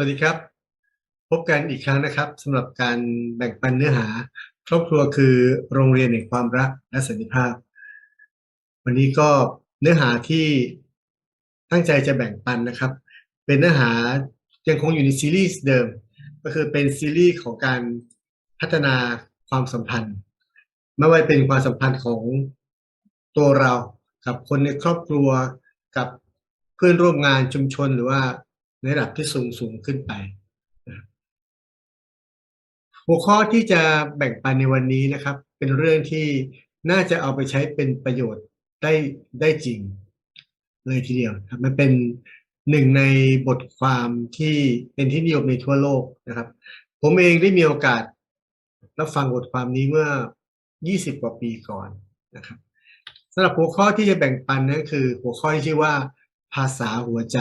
วัสดีครับ พบกันอีกครั้งนะครับสำหรับการแบ่งปันเนื้อหา ครอบครัวคือโรงเรียนแห่งความรักและสันติภาพ วันนี้ก็เนื้อหาที่ตั้งใจจะแบ่งปันนะครับ เป็นเนื้อหายังคงอยู่ในซีรีส์เดิม ก็คือเป็นซีรีส์ของการพัฒนาความสัมพันธ์ ไม่ว่าเป็นความสัมพันธ์ของตัวเรากับคนในครอบครัวกับเพื่อนร่วมงานชุมชนหรือว่า ในระดับที่สูงสูงขึ้นไป หัวข้อที่จะแบ่งปันในวันนี้นะครับ เป็นเรื่องที่น่าจะเอาไปใช้เป็นประโยชน์ได้ได้จริง เลยทีเดียวครับมันเป็นหนึ่งในบทความที่เป็นที่นิยมในทั่วโลกนะครับ ผมเองได้มีโอกาสรับฟังบทความนี้เมื่อ 20 กว่าปีก่อนนะครับสำหรับหัวข้อที่จะแบ่งปันนั่นคือ หัวข้อที่ชื่อว่าภาษาหัวใจ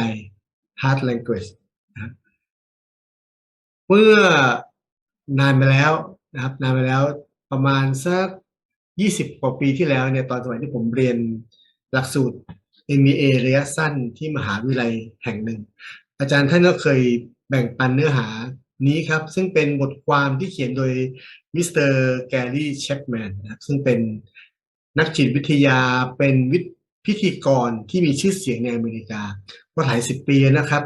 heart language นะเมื่อนานไปแล้วนะครับ นานไปแล้วประมาณสัก20กว่าปีที่แล้วเนี่ยตอนสมัยที่ผมเรียนหลักสูตร MBA ระยะสั้นที่มหาวิทยาลัยแห่งหนึ่ง อาจารย์ท่านก็เคยแบ่งปันเนื้อหานี้ครับ ซึ่งเป็นบทความที่เขียนโดยมิสเตอร์แกรี่เชปแมนนะครับซึ่งเป็นนักจิตวิทยาเป็นวิทพิธีกรที่มีชื่อเสียงในอเมริกา ก็หลายสิบปีนะครับ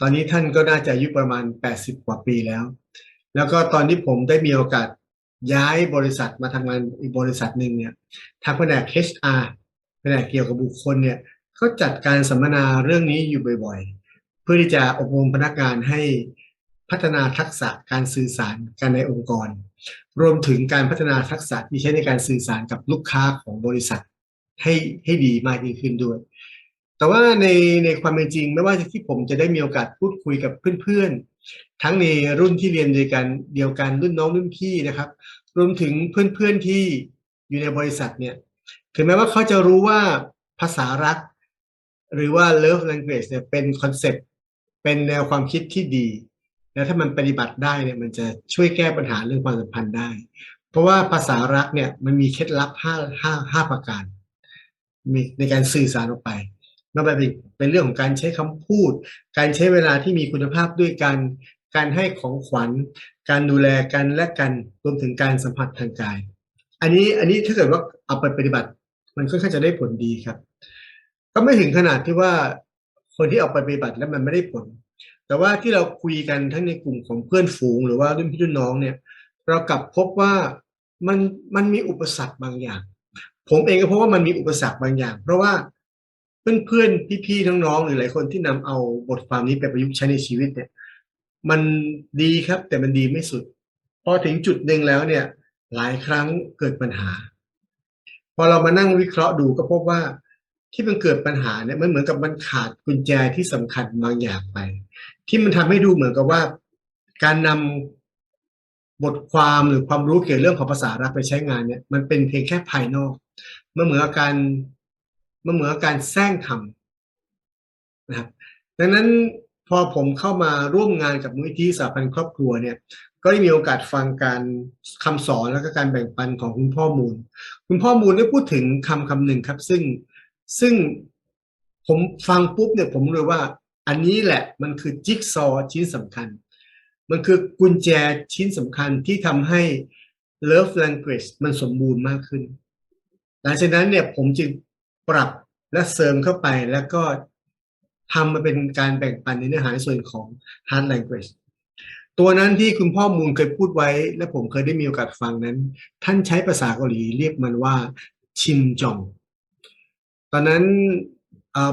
ตอนนี้ท่านก็น่าจะอายุประมาณ 80 กว่าปีแล้ว แล้วก็ตอนที่ผมได้มีโอกาสย้ายบริษัทมาทำงานอีกบริษัทหนึ่งเนี่ยทางแผนก HR แผนกเกี่ยวกับบุคคลเนี่ยเขาจัดการสัมมนาเรื่องนี้อยู่บ่อยๆ เพื่อที่จะอบรมพนักงานให้พัฒนาทักษะการสื่อสารกันในองค์กร รวมถึงการพัฒนาทักษะที่ใช้ในการสื่อสารกับลูกค้าของบริษัท ให้ให้ดีมากยิ่งขึ้นด้วย แต่ว่าในในความเป็นจริงไม่ว่าที่ผมจะได้มีโอกาสพูดคุยกับเพื่อนๆ ทั้งในรุ่นที่เรียนเดียวกันเดียวกันรุ่นน้องรุ่นพี่นะครับ รวมถึงเพื่อนๆที่อยู่ในบริษัทเนี่ย ถึงแม้ว่าเขาจะรู้ว่าภาษารัก หรือว่า love language เนี่ยเป็นคอนเซ็ปต์เป็นแนวความคิดที่ดี แล้วถ้ามันปฏิบัติได้เนี่ยมันจะช่วยแก้ปัญหาเรื่องความสัมพันธ์ได้ เพราะว่าภาษารักเนี่ยมันมีเคล็ดลับห้าห้าห้าประการมีในการสื่อสารออกไป ม่ว่าเป็นเป็นเรื่องของการใช้คำพูด การใช้เวลาที่มีคุณภาพด้วยกันการให้ของขวัญ การดูแลกันและกันรวมถึงการสัมผัสทางกาย อันนี้อันนี้ถ้าเกิดว่าเอาไปปฏิบัติ มันค่อนข้างจะได้ผลดีครับ ก็ไม่ถึงขนาดที่ว่าคนที่เอาไปปฏิบัติแล้วมันไม่ได้ผล แต่ว่าที่เราคุยกันทั้งในกลุ่มของเพื่อนฝูง หรือว่ารุ่นพี่รุ่นน้องเนี่ย เรากลับพบว่ามันมันมีอุปสรรคบางอย่าง ผมเองก็พบว่ามันมีอุปสรรคบางอย่าง เพราะว่า เพื่อนๆพี่ๆน้องๆหรือหลายคนที่นำเอาบทความนี้ไปประยุกต์ใช้ในชีวิตเนี่ย มันดีครับ แต่มันดีไม่สุด พอถึงจุดหนึ่งแล้วเนี่ย หลายครั้งเกิดปัญหา พอเรามานั่งวิเคราะห์ดูก็พบว่าที่มันเกิดปัญหาเนี่ยมันเหมือนกับมันขาดกุญแจที่สำคัญบางอย่างไป ที่มันทำให้ดูเหมือนกับว่า การนำบทความหรือความรู้เกี่ยวกับเรื่องของภาษารักไปใช้งานเนี่ย มันเป็นเพียงแค่ภายนอกมันเหมือนกับการ มันเหมือนการแซงทำนะครับดังนั้นพอผมเข้ามาร่วมงานกับมูลนิธิสาพันธ์ครอบครัวเนี่ย ก็ได้มีโอกาสฟังการคำสอนแล้วก็การแบ่งปันของคุณพ่อมูล คุณพ่อมูลได้พูดถึงคำคำหนึ่งครับ ซึ่งซึ่งผมฟังปุ๊บเนี่ยผมเลยว่า อันนี้แหละมันคือจิ๊กซอชิ้นสำคัญ มันคือกุญแจชิ้นสำคัญที่ทำให้ love language มันสมบูรณ์มากขึ้น หลังจากนั้นเนี่ยผมจึง ปรับและเสริมเข้าไปแล้วก็ทำมาเป็นการแบ่งปันในเนื้อหาส่วนของ hard language ตัวนั้นที่คุณพ่อมูลเคยพูดไว้ และผมเคยได้มีโอกาสฟังนั้น ท่านใช้ภาษาเกาหลีเรียกมันว่าชินจอง ตอนนั้น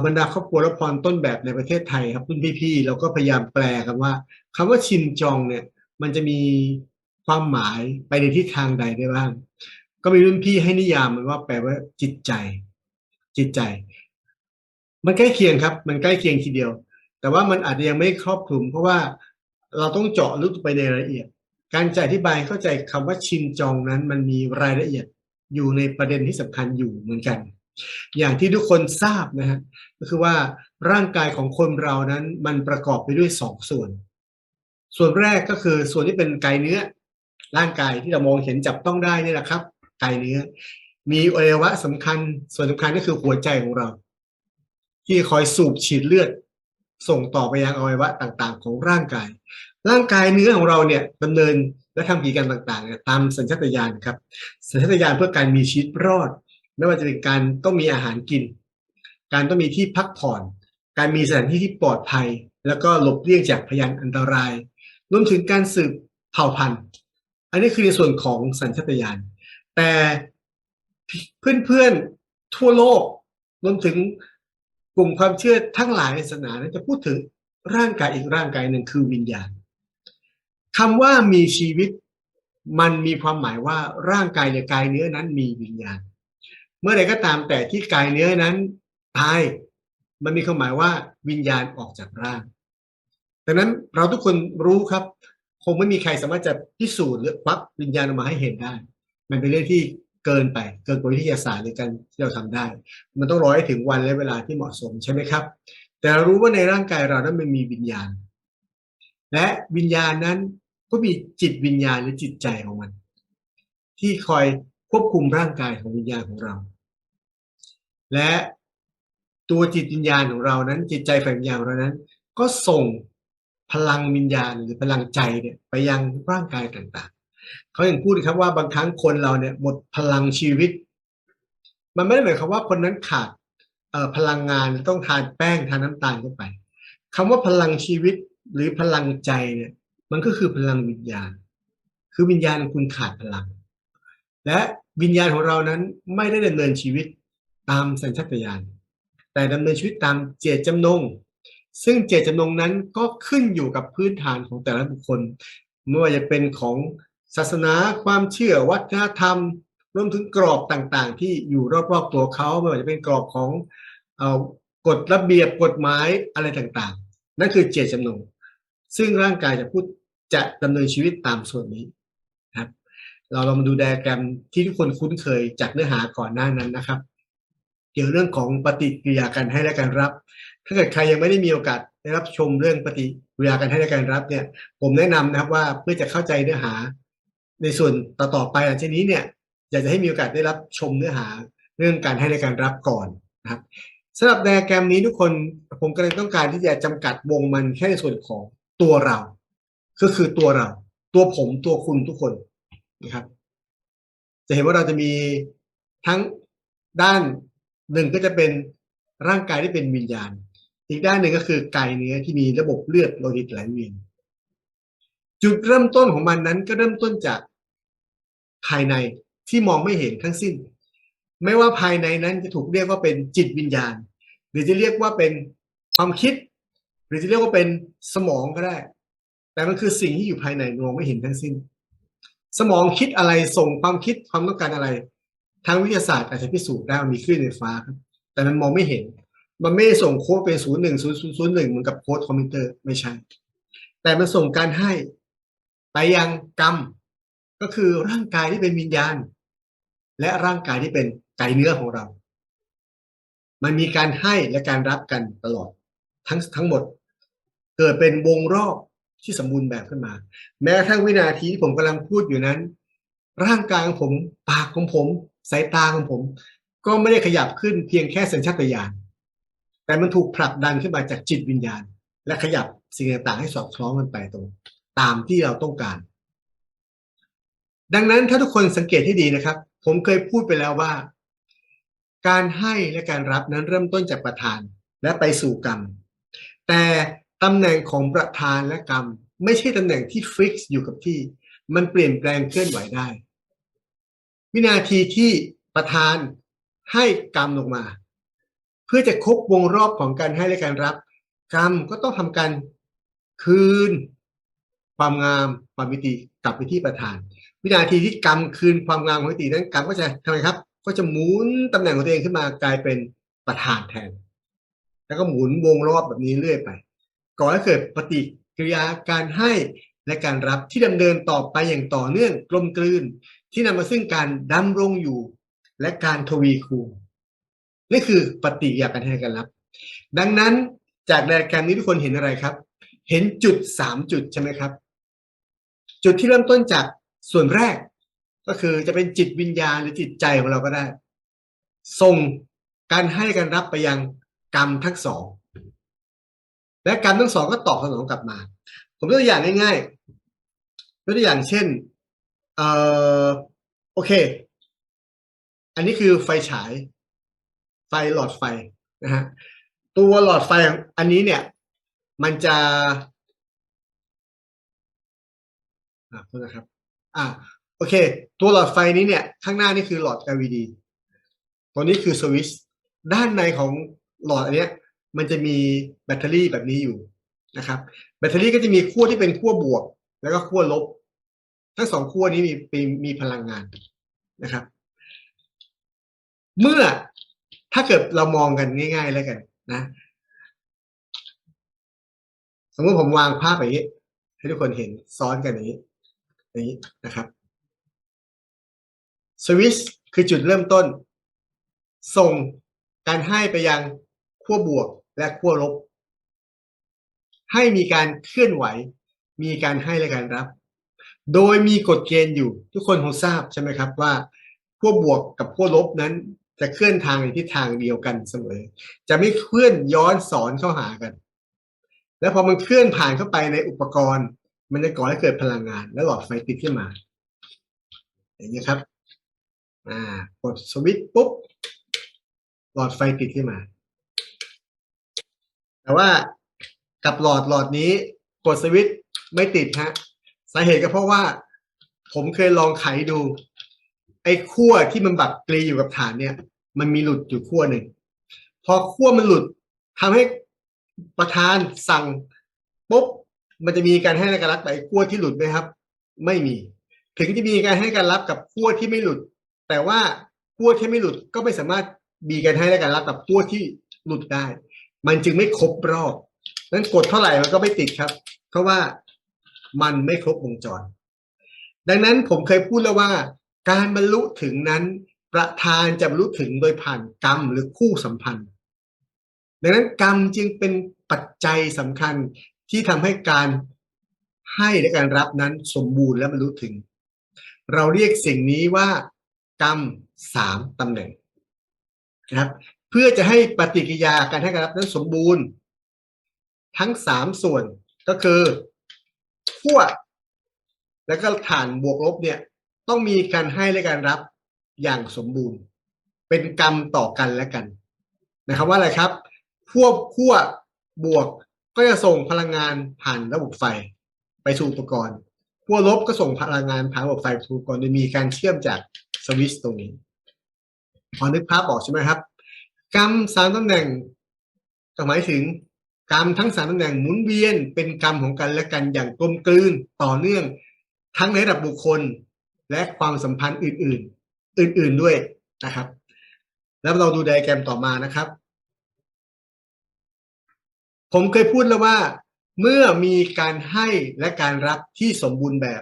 บรรดาครอบครัวและพรต้นแบบในประเทศไทยครับรุ่นพี่ๆเราก็พยายามแปลกันว่าคำว่าชินจองเนี่ย มันจะมีความหมายไปในทิศทางใดได้บ้าง ก็มีรุ่นพี่ให้นิยามมันว่าแปลว่าจิตใจ จิตใจ มันใกล้เคียงครับ มันใกล้เคียงทีเดียว แต่ว่ามันอาจจะยังไม่ครอบคลุม เพราะว่าเราต้องเจาะลึกไปในรายละเอียด การจะอธิบายเข้าใจคำว่าชินจองนั้น มันมีรายละเอียดอยู่ในประเด็นที่สำคัญอยู่เหมือนกัน อย่างที่ทุกคนทราบนะฮะก็คือว่าร่างกายของคนเรานั้นมันประกอบไปด้วยสองส่วน ส่วนแรกก็คือส่วนที่เป็นกายเนื้อ ร่างกายที่เรามองเห็นจับต้องได้นี่แหละครับกายเนื้อ มีอวัยวะสำคัญ ส่วนสำคัญก็คือหัวใจของเรา ที่คอยสูบฉีดเลือด ส่งต่อไปยังอวัยวะต่างๆ ของร่างกาย ร่างกายเนื้อของเราเนี่ยดำเนินและทำกิจกรรมต่างๆเนี่ยตามสัญชาตญาณครับ สัญชาตญาณเพื่อการมีชีวิตรอด ไม่ว่าจะเป็นการต้องมีอาหารกิน การต้องมีที่พักผ่อน การมีสถานที่ที่ปลอดภัย แล้วก็หลบเลี่ยงจากพยานอันตรายรวมถึงการสืบเผ่าพันธุ์ อันนี้คือในส่วนของสัญชาตญาณแต่ เพื่อนๆทั่วโลกรวมถึงกลุ่มความเชื่อทั้งหลายในศาสนาจะพูดถึงร่างกายอีกร่างกายหนึ่งคือวิญญาณคำว่ามีชีวิตมันมีความหมายว่าร่างกายในกายเนื้อนั้นมีวิญญาณ เมื่อใดก็ตามแต่ที่กายเนื้อนั้นตายมันมีความหมายว่าวิญญาณออกจากร่างดังนั้นเราทุกคนรู้ครับ คงไม่มีใครสามารถจะพิสูจน์หรือวักวิญญาณออกมาให้เห็นได้ มันเป็นเรื่องที่ เกินไปเกินกว่าวิทยาศาสตร์ในการที่เราทำได้ มันต้องรอให้ถึงวันและเวลาที่เหมาะสมใช่ไหมครับ แต่เรารู้ว่าในร่างกายเรานั้นมันมีวิญญาณ และวิญญาณนั้นก็มีจิตวิญญาณหรือจิตใจของมัน ที่คอยควบคุมร่างกายของวิญญาณของเรา และตัวจิตวิญญาณของเรานั้น จิตใจฝ่ายวิญญาณของเรานั้น ก็ส่งพลังวิญญาณหรือพลังใจเนี่ยไปยังร่างกายต่างๆ เขาอย่างพูดครับว่าบางครั้งคนเราเนี่ยหมดพลังชีวิต มันไม่ได้หมายความว่าคนนั้นขาดเอ่อพลังงานต้องทานแป้งทานน้ำตาลเข้าไปคำว่าพลังชีวิตหรือพลังใจเนี่ย มันก็คือพลังวิญญาณ คือวิญญาณคุณขาดพลัง และวิญญาณของเรานั้นไม่ได้ดำเนินชีวิตตามสัญชาตญาณแต่ดำเนินชีวิตตามเจตจำนง ซึ่งเจตจำนงนั้นก็ขึ้นอยู่กับพื้นฐานของแต่ละบุคคลไม่ว่าจะเป็นของ ศาสนาความเชื่อวัฒนธรรมรวมถึงกรอบต่างๆ ที่อยู่รอบๆตัวเขาไม่ว่าจะเป็นกรอบของอกฎระเบียบกฎหมายอะไรต่างๆ นั่นคือเจตจำนง ซึ่งร่างกายจะพูดจะดำเนินชีวิตตามส่วนนี้ครับ เราลองมาดูไดอะแกรมที่ทุกคนคุ้นเคยจากเนื้อหาก่อนหน้านั้นนะครับ เกี่ยวเรื่องของปฏิกิริยาการให้และการรับ ถ้าเกิดใครยังไม่ได้มีโอกาสได้รับชมเรื่องปฏิกิริยาการให้และการรับเนี่ย ผมแนะนำนะครับว่าเพื่อจะเข้าใจเนื้อหา ในส่วนต่อๆไปหลังจากนี้เนี่ยอยากจะให้มีโอกาสได้รับชมเนื้อหาเรื่องการให้และการรับก่อนนะครับสำหรับไดอะแกรมนี้ทุกคนผมก็เลยต้องการที่จะจำกัดวงมันแค่ในส่วนของตัวเรา ก็คือตัวเรา ตัวผมตัวคุณทุกคนนะครับ จะเห็นว่าเราจะมีทั้งด้านหนึ่งก็จะเป็นร่างกายที่เป็นวิญญาณ อีกด้านหนึ่งก็คือกายเนื้อที่มีระบบเลือดโลหิตไหลเวียนจุดเริ่มต้นของมันนั้นก็เริ่มต้นจาก ภายในที่มองไม่เห็นทั้งสิ้น ไม่ว่าภายในนั้นจะถูกเรียกว่าเป็นจิตวิญญาณ หรือจะเรียกว่าเป็นความคิด หรือจะเรียกว่าเป็นสมองก็ได้ แต่มันคือสิ่งที่อยู่ภายในมองไม่เห็นทั้งสิ้น สมองคิดอะไรส่งความคิดความต้องการอะไร ทางวิทยาศาสตร์อาจจะพิสูจน์ได้มีคลื่นไฟฟ้าครับ แต่มันมองไม่เห็น มันไม่ส่งโค้ดเป็นศูนย์หนึ่งศูนย์ศูนย์ศูนย์หนึ่งเหมือนกับโค้ดคอมพิวเตอร์ไม่ใช่ แต่มันส่งการให้ไปยังกรรม ก็คือร่างกายที่เป็นวิญญาณ และร่างกายที่เป็นไก่เนื้อของเรา มันมีการให้และการรับกันตลอดทั้งทั้งหมด เกิดเป็นวงรอบที่สมบูรณ์แบบขึ้นมา แม้กระทั่งวินาทีที่ผมกำลังพูดอยู่นั้น ร่างกายของผมปากของผม สายตาของผม ก็ไม่ได้ขยับขึ้นเพียงแค่สัญชาตญาณแต่มันถูกผลักดันขึ้นมาจากจิตวิญญาณ และขยับสิ่งต่างๆให้สอดคล้องกันไปตรง ตามที่เราต้องการ ดังนั้นถ้าทุกคนสังเกตให้ดีนะครับ ผมเคยพูดไปแล้วว่า การให้และการรับนั้นเริ่มต้นจากประธานและไปสู่กรรม แต่ตำแหน่งของประธานและกรรม ไม่ใช่ตำแหน่งที่ฟิกซ์อยู่กับที่ มันเปลี่ยนแปลงเคลื่อนไหวได้ วินาทีที่ประธานให้กรรมลงมา เพื่อจะครบวงรอบของการให้และการรับ กรรมก็ต้องทำการคืน ความงามความมิติกลับไปที่ประธาน วินาทีที่กรรมคืนความงามของมิตินั้นกรรมก็จะทำไมครับ ก็จะหมุนตำแหน่งของตัวเองขึ้นมากลายเป็นประธานแทน แล้วก็หมุนวงรอบแบบนี้เรื่อยไป ก่อให้เกิดปฏิกิริยาการให้และการรับที่ดำเนินต่อไปอย่างต่อเนื่องกลมกลืน ที่นำมาซึ่งการดำรงอยู่ และการทวีคูณนี่คือปฏิกิริยาการให้การรับ ดังนั้นจากรายการนี้ทุกคนเห็นอะไรครับ เห็นจุดสามจุดใช่ไหมครับ จุดที่เริ่มต้นจาก ส่วนแรกก็คือจะเป็นจิตวิญญาณหรือจิตใจของเราก็ได้ ส่งการให้การรับไปยังกรรมทั้งสอง และกรรมทั้งสองก็ตอบสนองกลับมา ผมยกตัวอย่างง่ายๆยกตัวอย่างเช่นเอ่อโอเค อันนี้คือไฟฉาย ไฟหลอดไฟนะฮะตัวหลอดไฟอันนี้เนี่ย มันจะอ่าโทษนะครับ อ่าโอเค ตัวหลอดไฟนี้เนี่ย ข้างหน้านี่คือหลอด LED ตัวนี้คือสวิตช์ด้านในของหลอดอันเนี้ย มันจะมีแบตเตอรี่แบบนี้อยู่นะครับ แบตเตอรี่ก็จะมีขั้วที่เป็นขั้วบวก แล้วก็ขั้วลบ ทั้งสองขั้วนี้มีมีมีพลังงานนะครับ เมื่อถ้าเกิดเรามองกันง่าย ๆ แล้วกันนะ สมมติผมวางภาพแบบนี้ ให้ทุกคนเห็นซ้อนกันอย่างนี้ อย่างนี้นะครับสวิชคือจุดเริ่มต้น ส่งการให้ไปยังขั้วบวกและขั้วลบ ให้มีการเคลื่อนไหว มีการให้และการรับ โดยมีกฎเกณฑ์อยู่ทุกคนคงทราบใช่ไหมครับว่าขั้วบวกกับขั้วลบนั้นจะเคลื่อนทางในทิศทางเดียวกันเสมอ จะไม่เคลื่อนย้อนสอนเข้าหากัน แล้วพอมันเคลื่อนผ่านเข้าไปในอุปกรณ์ มันจะก่อให้เกิดพลังงาน และหลอดไฟติดขึ้นมา อย่างนี้ครับ อ่ากดสวิตช์ปุ๊บ หลอดไฟติดขึ้นมา แต่ว่ากับหลอดหลอดนี้ กดสวิตช์ไม่ติดฮะสาเหตุก็เพราะว่า ผมเคยลองไขดู ไอ้ขั้วที่มันบบกกรีอยู่กับฐานเนี่ย มันมีหลุดอยู่ขั้วหนึ่งพอขั้วมันหลุดทำให้ประธานสั่งปุ๊บ มันจะมีการให้การรับไอ้ขั้วที่หลุดไหมครับ ไม่มี ถึงจะมีการให้การรับกับขั้วที่ไม่หลุด แต่ว่าขั้วที่ไม่หลุดก็ไม่สามารถมีการให้และการรับกับขั้วที่หลุดได้ มันจึงไม่ครบรอบนั้นกดเท่าไหร่มันก็ไม่ติดครับ เพราะว่ามันไม่ครบวงจร ดังนั้นผมเคยพูดแล้วว่า การบรรลุถึงนั้นประธานจะบรรลุถึงโดยผ่านกรรมหรือคู่สัมพันธ์ ดังนั้นกรรมจึงเป็นปัจจัยสำคัญ ที่ทำให้การให้และการรับนั้นสมบูรณ์และบรรลุถึง เราเรียกสิ่งนี้ว่ากรรมสามตำแหน่งนะครับ เพื่อจะให้ปฏิกิริยาการให้การรับนั้นสมบูรณ์ ทั้งสามส่วนก็คือขั้วแล้วก็ฐานบวกลบเนี่ยต้องมีการให้และการรับอย่างสมบูรณ์ เป็นกรรมต่อกันและกันนะครับว่าอะไรครับขั้วขั้วบวก ก็จะส่งพลังงานผ่านระบบไฟไปสู่อุปกรณ์ขั้วลบก็ส่งพลังงานผ่านระบบไฟไปสู่อุปกรณ์โดยมีการเชื่อมจากสวิตช์ตรงนี้ พอนึกภาพออกใช่ไหมครับกรรมสามตำแหน่งก็หมายถึงกรรมทั้งสามตำแหน่งหมุนเวียนเป็นกรรมของกันและกันอย่างกลมกลืนต่อเนื่อง ทั้งในระดับบุคคลและความสัมพันธ์อื่น ๆ อื่น ๆด้วยนะครับ แล้วเราดูไดแกรมต่อมานะครับ ผมเคยพูดแล้วว่า เมื่อมีการให้และการรับที่สมบูรณ์แบบ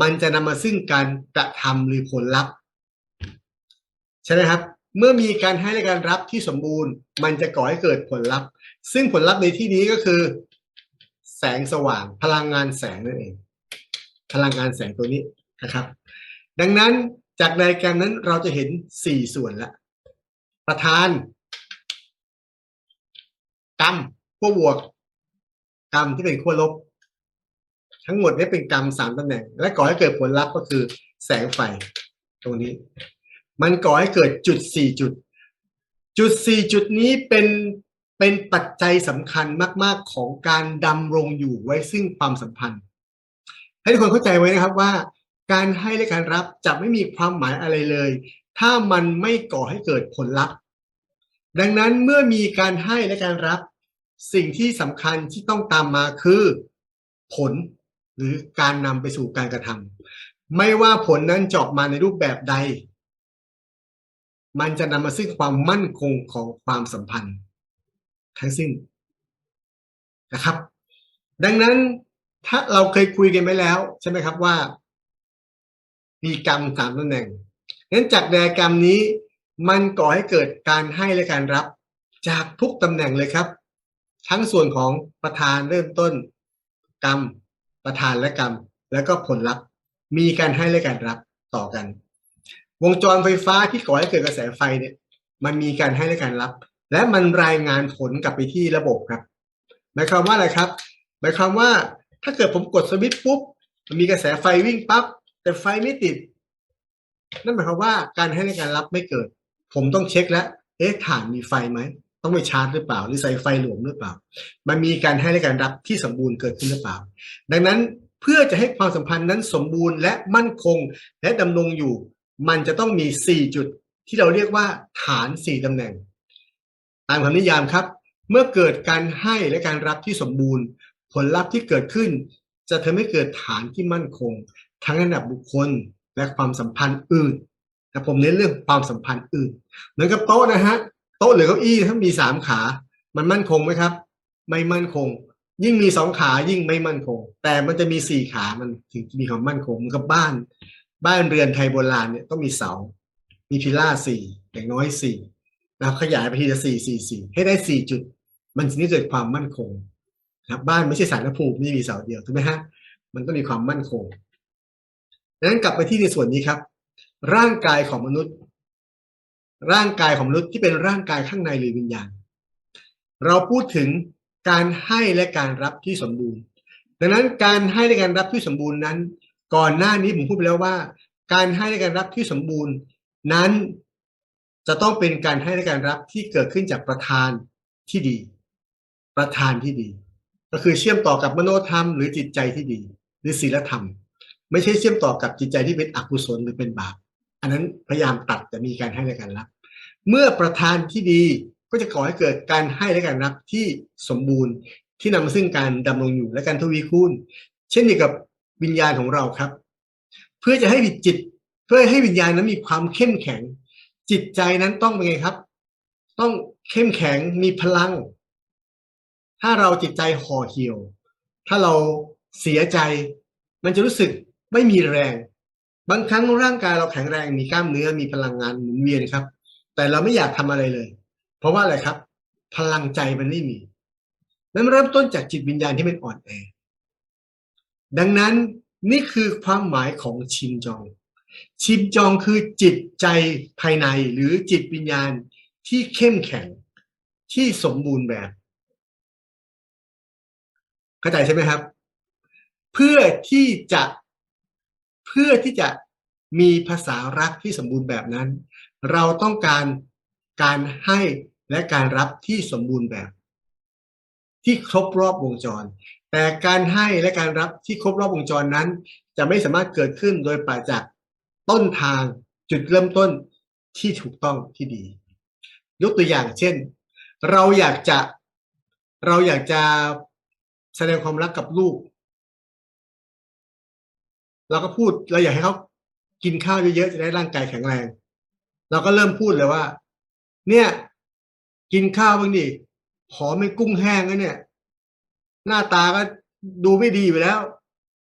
มันจะนำมาซึ่งการกระทำหรือผลลัพธ์ใช่ไหมครับ เมื่อมีการให้และการรับที่สมบูรณ์ มันจะก่อให้เกิดผลลัพธ์ ซึ่งผลลัพธ์ในที่นี้ก็คือ แสงสว่าง พลังงานแสงนั่นเอง พลังงานแสงตัวนี้นะครับ ดังนั้นจากไดแกรมนั้นเราจะเห็นสี่ส่วนละประธานกรรม ขั้วบวกกรรมที่เป็นขั้วลบ ทั้งหมดนี้เป็นกรรมสามตำแหน่ง และก่อให้เกิดผลลัพธ์ก็คือแสงไฟตรงนี้ มันก่อให้เกิดจุดสี่จุด จุดสี่จุดนี้เป็นเป็นปัจจัยสำคัญมาก ๆ ของการดำรงอยู่ไว้ซึ่งความสัมพันธ์ ให้ทุกคนเข้าใจไว้นะครับว่า การให้และการรับจะไม่มีความหมายอะไรเลย ถ้ามันไม่ก่อให้เกิดผลลัพธ์ ดังนั้นเมื่อมีการให้และการรับ สิ่งที่สำคัญที่ต้องตามมาคือผลหรือการนำไปสู่การกระทำไม่ว่าผลนั้นจอกมาในรูปแบบใด มันจะนำมาซึ่งความมั่นคงของความสัมพันธ์ ทั้งสิ้นนะครับ ดังนั้นถ้าเราเคยคุยกันไปแล้ว ใช่ไหมครับว่ามีกรรมสามตำแหน่งงั้นจากไดอะแกรมนี้มันก่อให้เกิดการให้และการรับจากทุกตำแหน่งเลยครับ ทั้งส่วนของประธานเริ่มต้น กรรม ประธานและกรรม แล้วก็ผลลัพธ์ มีการให้และการรับต่อกัน วงจรไฟฟ้าที่ก่อให้เกิดกระแสไฟเนี่ย มันมีการให้และการรับ และมันรายงานผลกลับไปที่ระบบครับหมายความว่าอะไรครับหมายความว่าถ้าเกิดผมกดสวิตช์ปุ๊บมันมีกระแสไฟวิ่งปั๊บแต่ไฟไม่ติด นั่นหมายความว่าการให้และการรับไม่เกิด ผมต้องเช็คแล้ว เอ๊ะฐานมีไฟไหม ต้องไปชาร์จหรือเปล่า หรือใส่ไฟหลวมหรือเปล่า มันมีการให้และการรับที่สมบูรณ์เกิดขึ้นหรือเปล่า ดังนั้นเพื่อจะให้ความสัมพันธ์นั้นสมบูรณ์และมั่นคงและดำรงอยู่ มันจะต้องมี 4 จุดที่เราเรียกว่าฐาน 4ตำแหน่ง ตามคำนิยามครับ เมื่อเกิดการให้และการรับที่สมบูรณ์ ผลลัพธ์ที่เกิดขึ้น จะทำให้เกิดฐานที่มั่นคง ทั้งระดับบุคคลและความสัมพันธ์อื่นแต่ผมเน้นเรื่องความสัมพันธ์อื่นเหมือนกับโต๊ะนะฮะ โต๊ะหรือเก้าอี้ถ้ามีสามขา มันมั่นคงไหมครับ ไม่มั่นคง ยิ่งมีสองขายิ่งไม่มั่นคง แต่มันจะมีสี่ขามันถึงมีความมั่นคงเหมือนกับบ้าน บ้านเรือนไทยโบราณเนี่ยต้องมีเสา มีพิล่าสี่อย่างน้อยสี่นะครับขยายไปทีละสี่สี่สี่ให้ได้สี่จุด มันถึงจะเกิดความมั่นคงนะครับบ้านไม่ใช่สารพระภูมิไม่มีเสาเดียวถูกไหมฮะมันต้องมีความมั่นคงดังนั้นกลับไปที่ในส่วนนี้ครับ ร่างกายของมนุษย์ ร่างกายของมนุษย์ที่เป็นร่างกายข้างในหรือวิญญาณ เราพูดถึงการให้และการรับที่สมบูรณ์ ดังนั้นการให้และการรับที่สมบูรณ์นั้น ก่อนหน้านี้ผมพูดไปแล้วว่า การให้และการรับที่สมบูรณ์ นั้นจะต้องเป็นการให้และการรับที่เกิดขึ้นจากประธานที่ดี ประธานที่ดี ก็คือเชื่อมต่อกับมโนธรรมหรือจิตใจที่ดี หรือศีลธรรม ไม่ใช่เชื่อมต่อกับจิตใจที่เป็นอกุศลหรือเป็นบาป อันนั้นพยายามตัดแต่มีการให้และการรับ เมื่อประธานที่ดีก็จะก่อให้เกิดการให้และการรับที่สมบูรณ์ที่นำมาซึ่งการดำรงอยู่และการทวีคูณ เช่นเดียวกับวิญญาณของเราครับ เพื่อจะให้จิต เพื่อให้วิญญาณนั้นมีความเข้มแข็ง จิตใจนั้นต้องเป็นไงครับ ต้องเข้มแข็งมีพลัง ถ้าเราจิตใจห่อเหี่ยว ถ้าเราเสียใจ มันจะรู้สึกไม่มีแรง บางครั้งร่างกายเราแข็งแรงมีกล้ามเนื้อมีพลังงานหมุนเวียนครับ แต่เราไม่อยากทำอะไรเลย เพราะว่าอะไรครับ พลังใจมันไม่มีนั้นเริ่มต้นจากจิตวิญญาณที่มันอ่อนแอดังนั้นนี่คือความหมายของชินจอง ชินจองคือจิตใจภายในหรือจิตวิญญาณที่เข้มแข็งที่สมบูรณ์แบบเข้าใจใช่ไหมครับ เพื่อที่จะ เพื่อที่จะมีภาษารักที่สมบูรณ์แบบนั้น เราต้องการการให้และการรับที่สมบูรณ์แบบ ที่ครบรอบวงจร แต่การให้และการรับที่ครบรอบวงจรนั้น จะไม่สามารถเกิดขึ้นโดยปราศจากต้นทางจุดเริ่มต้นที่ถูกต้องที่ดี ยกตัวอย่างเช่น เราอยากจะเราอยากจะแสดงความรักกับลูก เราก็พูดเราอยากให้เขากินข้าวเยอะๆจะได้ร่างกายแข็งแรง เราก็เริ่มพูดเลยว่า เนี่ย กินข้าวบ้างดิผอมเป็นกุ้งแห้งแล้วเนี่ย หน้าตาก็ดูไม่ดีอยู่แล้ว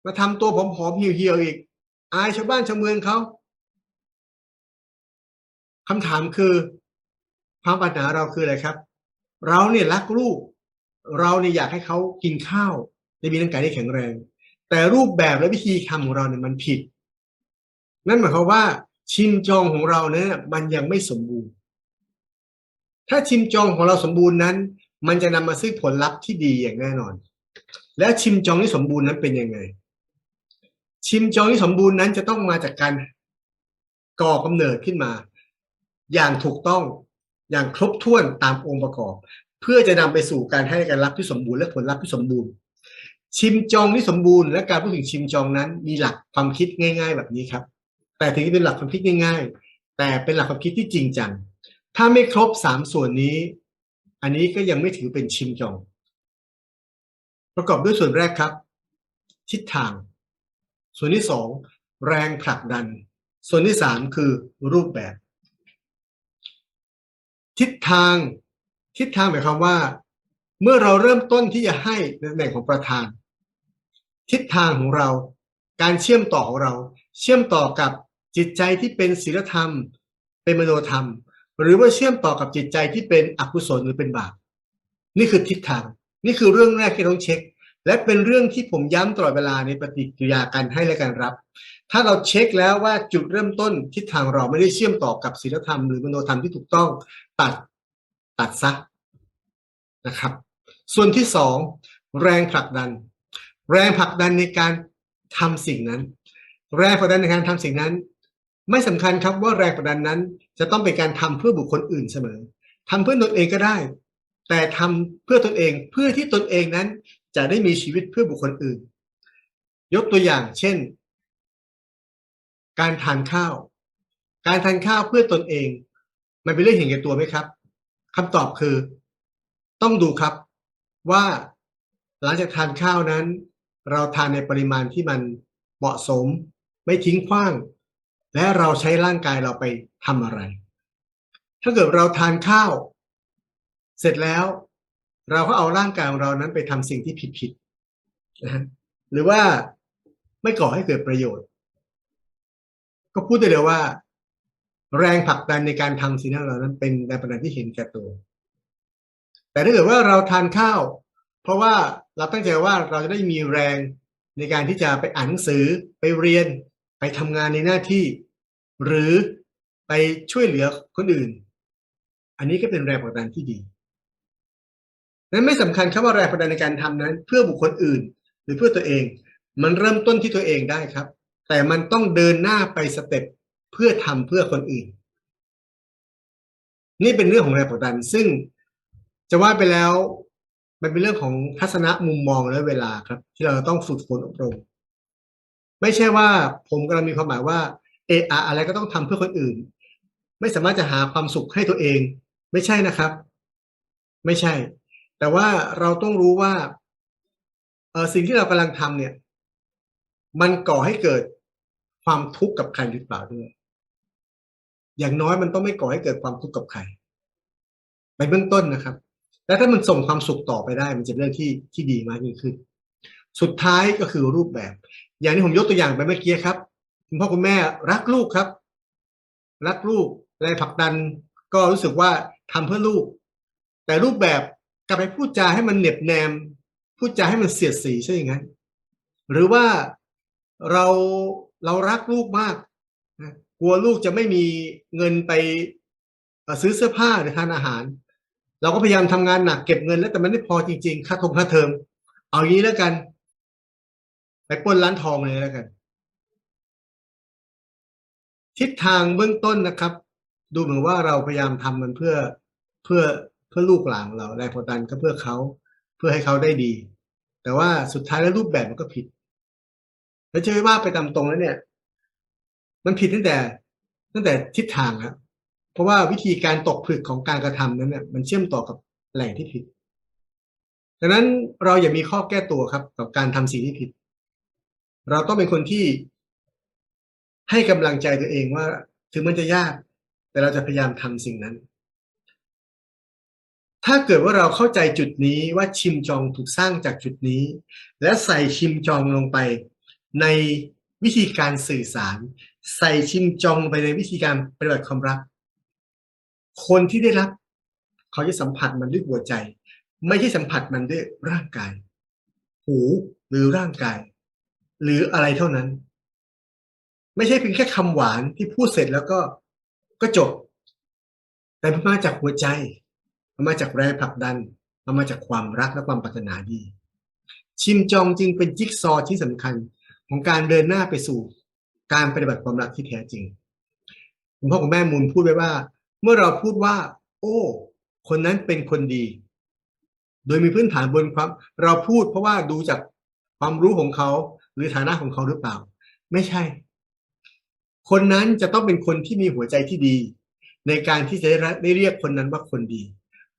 มาทำตัวผอมๆเหี่ยวๆอีก อายชาวบ้านชาวเมืองเขาคำถามคือความปัญหาเราคืออะไรครับ เราเนี่ยรักลูก เราเนี่ยอยากให้เขากินข้าว ได้มีร่างกายที่แข็งแรง แต่รูปแบบและวิธีทำของเราเนี่ยมันผิด นั่นหมายความว่า ชิมจองของเราเนี่ยมันยังไม่สมบูรณ์ ถ้าชิมจองของเราสมบูรณ์นั้น มันจะนำมาซึ่งผลลัพธ์ที่ดีอย่างแน่นอน แล้วชิมจองที่สมบูรณ์นั้นเป็นยังไง ชิมจองที่สมบูรณ์นั้นจะต้องมาจากการก่อกำเนิดขึ้นมา อย่างถูกต้องอย่างครบถ้วนตามองค์ประกอบ เพื่อจะนำไปสู่การให้การรับที่สมบูรณ์และผลลัพธ์ที่สมบูรณ์ ชิมจองที่สมบูรณ์และการพูดถึงชิมจองนั้น มีหลักความคิดง่าย ๆ แบบนี้ครับ แต่ถึงจะเป็นหลักความคิดง่าย ๆ แต่เป็นหลักความคิดที่จริงจังถ้าไม่ครบสามส่วนนี้ อันนี้ก็ยังไม่ถือเป็นชิมจอง ประกอบด้วยส่วนแรกครับ ทิศทาง ส่วนที่สองแรงผลักดัน ส่วนที่สามคือรูปแบบ ทิศทาง ทิศทางหมายความว่า เมื่อเราเริ่มต้นที่จะให้ในตำแหน่งของประธาน ทิศทางของเรา การเชื่อมต่อของเรา เชื่อมต่อกับจิตใจที่เป็นศีลธรรม เป็นมโนธรรม หรือว่าเชื่อมต่อกับจิตใจที่เป็นอกุศลหรือเป็นบาปนี่คือทิศทาง นี่คือเรื่องแรกที่ต้องเช็ค และเป็นเรื่องที่ผมย้ำตลอดเวลาในปฏิกิริยาการให้และการรับ ถ้าเราเช็คแล้วว่าจุดเริ่มต้นทิศทางเราไม่ได้เชื่อมต่อกับศีลธรรมหรือมโนธรรมที่ถูกต้องตัดตัดซะนะครับ ส่วนที่สองแรงผลักดัน แรงผลักดันในการทำสิ่งนั้น แรงผลักดันในการทำสิ่งนั้น ไม่สำคัญครับว่าแรงผลักดันนั้น จะต้องเป็นการทำเพื่อบุคคลอื่นเสมอทำเพื่อตนเองก็ได้ แต่ทำเพื่อตนเองเพื่อที่ตนเองนั้นจะได้มีชีวิตเพื่อบุคคลอื่น ยกตัวอย่างเช่น การทานข้าว การทานข้าวเพื่อตนเอง มันเป็นเรื่องเห็นแก่ตัวไหมครับคำตอบคือ ต้องดูครับว่าหลังจากทานข้าวนั้น เราทานในปริมาณที่มันเหมาะสม ไม่ทิ้งขว้าง และเราใช้ร่างกายเราไปทำอะไร ถ้าเกิดเราทานข้าว เสร็จแล้ว เราก็เอาร่างกายของเรานั้นไปทำสิ่งที่ผิดๆนะฮะหรือว่าไม่ก่อให้เกิดประโยชน์ ก็พูดได้เลยว่า แรงผลักดันในการทำสิ่งนั้นเหล่านั้นเป็นแรงผลักดันที่เห็นแก่ตัว แต่ถ้าเกิดว่าเราทานข้าว เพราะว่าเราตั้งใจว่าเราจะได้มีแรงในการที่จะไปอ่านหนังสือไปเรียนไปทำงานในหน้าที่ หรือไปช่วยเหลือคนอื่น อันนี้ก็เป็นแรงผลักดันที่ดีนั้นไม่สำคัญครับว่าแรงผลักดันในการทำนั้น เพื่อบุคคลอื่น หรือเพื่อตัวเอง มันเริ่มต้นที่ตัวเองได้ครับ แต่มันต้องเดินหน้าไปสเต็ปเพื่อทำเพื่อคนอื่น นี่เป็นเรื่องของแรงผลักดันซึ่งจะว่าไปแล้ว มันเป็นเรื่องของทัศนะมุมมองและเวลาครับ ที่เราต้องฝึกฝนอบรม ไม่ใช่ว่าผมกำลังมีความหมายว่าเอออะไรก็ต้องทำเพื่อคนอื่น ไม่สามารถจะหาความสุขให้ตัวเอง ไม่ใช่นะครับ ไม่ใช่ แต่ว่าเราต้องรู้ว่าเออสิ่งที่เรากำลังทำเนี่ย มันก่อให้เกิดความทุกข์กับใครหรือเปล่าด้วยอย่างน้อยมันต้องไม่ก่อให้เกิดความทุกข์กับใครในเบื้องต้นนะครับ แล้วถ้ามันส่งความสุขต่อไปได้ มันจะเป็นเรื่องที่ที่ดีมากยิ่งขึ้น สุดท้ายก็คือรูปแบบ อย่างที่ผมยกตัวอย่างไปเมื่อกี้ครับคุณพ่อคุณแม่รักลูกครับ รักลูกแรงผลักดันก็รู้สึกว่าทำเพื่อลูก แต่รูปแบบกลับไปพูดจาให้มันเหน็บแนม พูดจาให้มันเสียดสีใช่ไหมหรือว่าเราเรารักลูกมากกลัวลูกจะไม่มีเงินไปซื้อเสื้อผ้าหรือทานอาหาร เราก็พยายามทำงานหนักเก็บเงินแล้วแต่มันไม่พอจริงๆ ค่าทงค่าเทอม เอางี้แล้วกัน ไปปล้นร้านทองเลยแล้วกัน ทิศทางเบื้องต้นนะครับ ดูเหมือนว่าเราพยายามทำมันเพื่อเพื่อเพื่อลูกหลานเราแรงผลักดันก็เพื่อเขาเพื่อให้เขาได้ดี แต่ว่าสุดท้ายแล้วรูปแบบมันก็ผิด แล้วจะไม่ว่าไปตามตรงแล้วเนี่ย มันผิดตั้งแต่ ตั้งแต่ทิศทางครับ เพราะว่าวิธีการตกผลึกของการกระทำนั้นเนี่ยมันเชื่อมต่อกับแหล่งที่ผิดดังนั้นเราอย่ามีข้อแก้ตัวครับ กับการทำสิ่งที่ผิด เราต้องเป็นคนที่ให้กำลังใจตัวเองว่า ถึงมันจะยาก แต่เราจะพยายามทำสิ่งนั้น ถ้าเกิดว่าเราเข้าใจจุดนี้ว่าชิมจองถูกสร้างจากจุดนี้ และใส่ชิมจองลงไปในวิธีการสื่อสาร ใส่ชิมจองไปในวิธีการปฏิบัติความรัก คนที่ได้รับเขาจะสัมผัสมันด้วยหัวใจ ไม่ใช่สัมผัสมันด้วยร่างกาย หูหรือร่างกาย หรืออะไรเท่านั้น ไม่ใช่เพียงแค่คำหวานที่พูดเสร็จแล้วก็ก็จบ แต่มันมาจากหัวใจมันมาจากแรงผลักดันมันมาจากความรักและความปรารถนาดี ชิมจองจึงเป็นจิ๊กซอว์ที่สำคัญของการเดินหน้าไปสู่การปฏิบัติความรักที่แท้จริงคุณพ่อคุณแม่มูลพูดไว้ว่า เมื่อเราพูดว่า โอ้ คนนั้นเป็นคนดี โดยมีพื้นฐานบนความ เราพูดเพราะว่าดูจากความรู้ของเขา หรือฐานะของเขาหรือเปล่า ไม่ใช่ คนนั้นจะต้องเป็นคนที่มีหัวใจที่ดี ในการที่จะได้เรียกคนนั้นว่าคนดี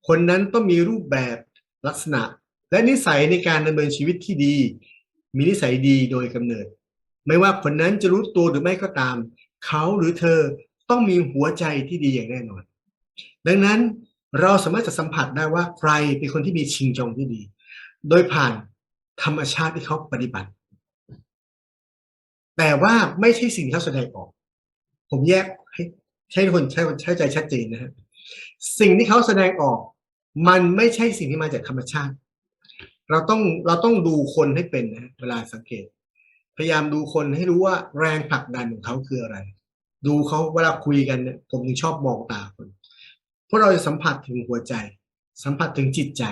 คนนั้นต้องมีรูปแบบลักษณะ และนิสัยในการดำเนินชีวิตที่ดี มีนิสัยดีโดยกำเนิด ไม่ว่าคนนั้นจะรู้ตัวหรือไม่ก็ตาม เขาหรือเธอ ต้องมีหัวใจที่ดีอย่างแน่นอน ดังนั้นเราสามารถจะสัมผัสได้ว่าใครเป็นคนที่มีชิงจองที่ดี โดยผ่านธรรมชาติที่เขาปฏิบัติ แต่ว่าไม่ใช่สิ่งที่เขาแสดงออก ผมแยกให้ใช้คนใช้ใช้ใจชัดเจนนะฮะสิ่งที่เขาแสดงออก มันไม่ใช่สิ่งที่มาจากธรรมชาติ เราต้องเราต้องดูคนให้เป็นนะเวลาสังเกต พยายามดูคนให้รู้ว่าแรงผลักดันของเขาคืออะไร ดูเขาเวลาคุยกันเนี่ยผมถึงชอบมองตาคน เพราะเราจะสัมผัสถึงหัวใจ สัมผัสถึงจิตใจ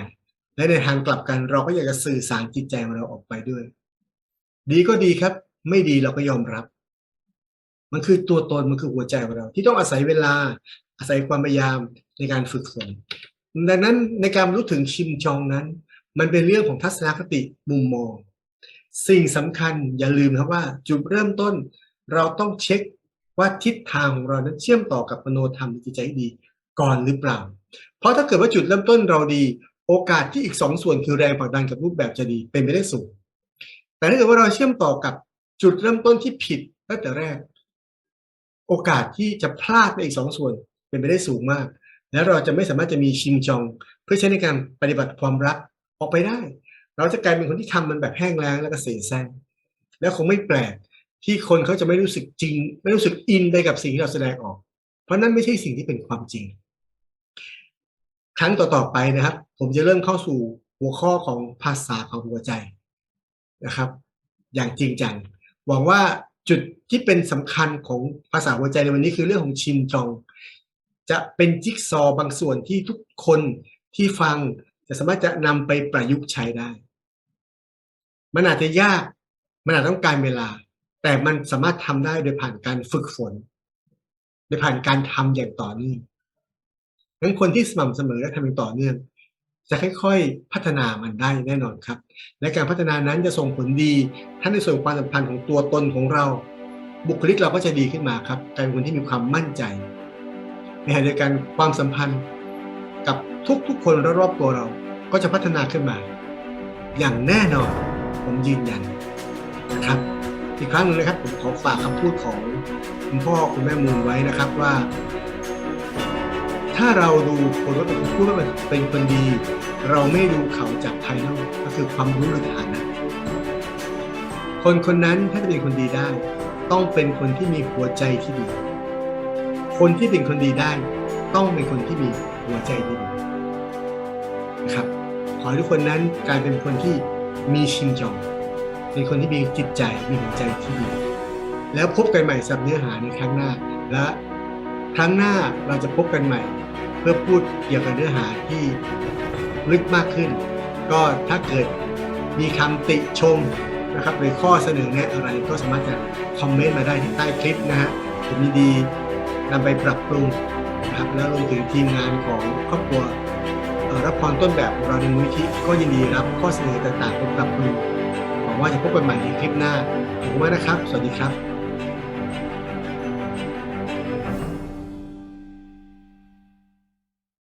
และในทางกลับกันเราก็อยากจะสื่อสารจิตใจของเราออกไปด้วย ดีก็ดีครับ ไม่ดีเราก็ยอมรับ มันคือตัวตนมันคือหัวใจของเรา ที่ต้องอาศัยเวลาอาศัยความพยายามในการฝึกฝนดังนั้นในการรู้ถึงชิมจองนั้น มันเป็นเรื่องของทัศนคติมุมมอง สิ่งสำคัญอย่าลืมครับว่า จุดเริ่มต้น เราต้องเช็ค ว่าทิศทางของเรานั้นเชื่อมต่อกับมโนธรรมจิตใจดีก่อนหรือเปล่า เพราะถ้าเกิดว่าจุดเริ่มต้นเราดี โอกาสที่อีกสองส่วนคือแรงผลักดันกับรูปแบบจะดีเป็นไปได้สูง แต่ถ้าเกิดว่าเราเชื่อมต่อกับจุดเริ่มต้นที่ผิดตั้งแต่แรก โอกาสที่จะพลาดไปอีกสองส่วนเป็นไปได้สูงมาก และเราจะไม่สามารถจะมีชิงจอง เพื่อใช้ในการปฏิบัติความรักออกไปได้ เราจะกลายเป็นคนที่ทำมันแบบแห้งแล้งแล้วก็เสแสร้งแล้วคงไม่แปลก ที่คนเขาจะไม่รู้สึกจริง ไม่รู้สึกอินไปกับสิ่งที่เราแสดงออก เพราะนั่นไม่ใช่สิ่งที่เป็นความจริง ครั้งต่อๆไปนะครับ ผมจะเริ่มเข้าสู่หัวข้อของภาษาของหัวใจนะครับ อย่างจริงจังหวังว่าจุดที่เป็นสำคัญของภาษาหัวใจในวันนี้คือเรื่องของชินจอง จะเป็นจิ๊กซอว์บางส่วนที่ทุกคนที่ฟังจะสามารถจะนำไปประยุกต์ใช้ได้ มันอาจจะยาก มันอาจต้องการเวลา แต่มันสามารถทำได้โดยผ่านการฝึกฝน โดยผ่านการทำอย่างต่อเนื่องงั้นคนที่สม่ำเสมอและทำอย่างต่อเนื่อง จะค่อยๆพัฒนามันได้แน่นอนครับ และการพัฒนานั้นจะส่งผลดีทั้งในส่วนความสัมพันธ์ของตัวตนของเรา บุคลิกเราก็จะดีขึ้นมาครับกลายเป็นคนที่มีความมั่นใจ ในขณะเดียวกันความสัมพันธ์กับทุกๆคนรอบๆตัวเราก็จะพัฒนาขึ้นมา อย่างแน่นอนผมยืนยันนะครับ อีกครั้งหนึงนะครับผมขอฝากคำพูดของคุณพ่อคุณแม่มูลไว้นะครับว่า ถ้าเราดูคนว่าเป็นพูดว่าเป็นคนดี เราไม่ดูเขาจากภายนอกก็คือความรู้หรือฐานะคนคนนั้นถ้าจะเป็นคนดีได้ ต้องเป็นคนที่มีหัวใจที่ดี คนที่เป็นคนดีได้ ต้องเป็นคนที่มีหัวใจที่ดีนะครับขอให้ทุกคนนั้นกลายเป็นคนที่มีชินจอง เป็นคนที่มีจิตใจมีหัวใจที่ดี แล้วพบกันใหม่สับเนื้อหาในครั้งหน้า และครั้งหน้าเราจะพบกันใหม่ เพื่อพูดเกี่ยวกับเนื้อหาที่ลึกมากขึ้น ก็ถ้าเกิดมีคำติชมนะครับหรือข้อเสนอแนะอะไรก็สามารถจะคอมเมนต์มาได้ที่ใต้คลิปนะฮะผมยินดีนำไปปรับปรุงนะครับแล้วรวมถึงทีมงานของครอบครัวรับพรต้นแบบของเราในมูลนิธิก็ยินดีรับข้อเสนอต่างๆไปปรับปรุง ว่าจะพบกันใหม่ในคลิปหน้าขอบคุณมากนะครับ สวัสดีครับ